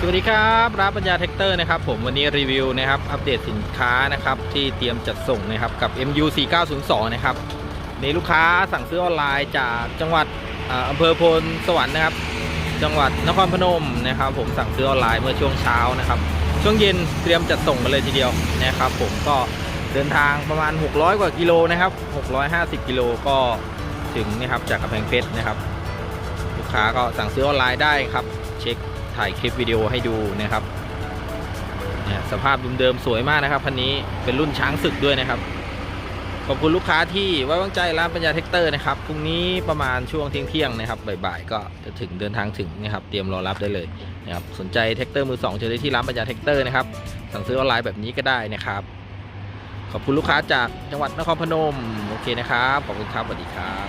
สวัสดีครับรับปัญญาแท็กเตอร์นะครับผมวันนี้รีวิวนะครับอัปเดตสินค้านะครับที่เตรียมจัดส่งนะครับกับ MU 4902นะครับนี่ลูกค้าสั่งซื้อออนไลน์จากจังหวัดอำเภอโพนสวรรค์นะครับ จังหวัดนครพนมนะครับ ผมสั่งซื้อออนไลน์เมื่อช่วงเช้านะครับ ช่วงเย็นเตรียมจัดส่งมาเลยทีเดียวนะครับ ผมก็เดินทางประมาณ 600 กว่ากิโลนะครับ650 กิโลก็ถึงนะครับจากกำแพงเพชรนะครับ ลูกค้าก็สั่งซื้อออนไลน์ได้ครับ เช็ค ถ่ายคลิปวิดีโอให้ดูนะครับเนี่ยสภาพเดิมๆสวยมากนะครับคันนี้เป็นรุ่นช้างศึกด้วยนะครับ ขอบคุณลูกค้าที่ไว้วางใจร้านปัญญาเทคเตอร์นะครับพรุ่งนี้ประมาณช่วงเที่ยงๆนะครับบ่ายๆก็จะถึงเดินทางถึงนะครับ เตรียมรอรับได้เลยนะครับสนใจเทคเตอร์มือสองเจอได้ที่ร้านปัญญาเทคเตอร์นะครับสั่งซื้อออนไลน์แบบนี้ก็ได้นะครับ ขอบคุณลูกค้าจากจังหวัดนครพนมโอเคนะครับขอบคุณครับสวัสดีครับ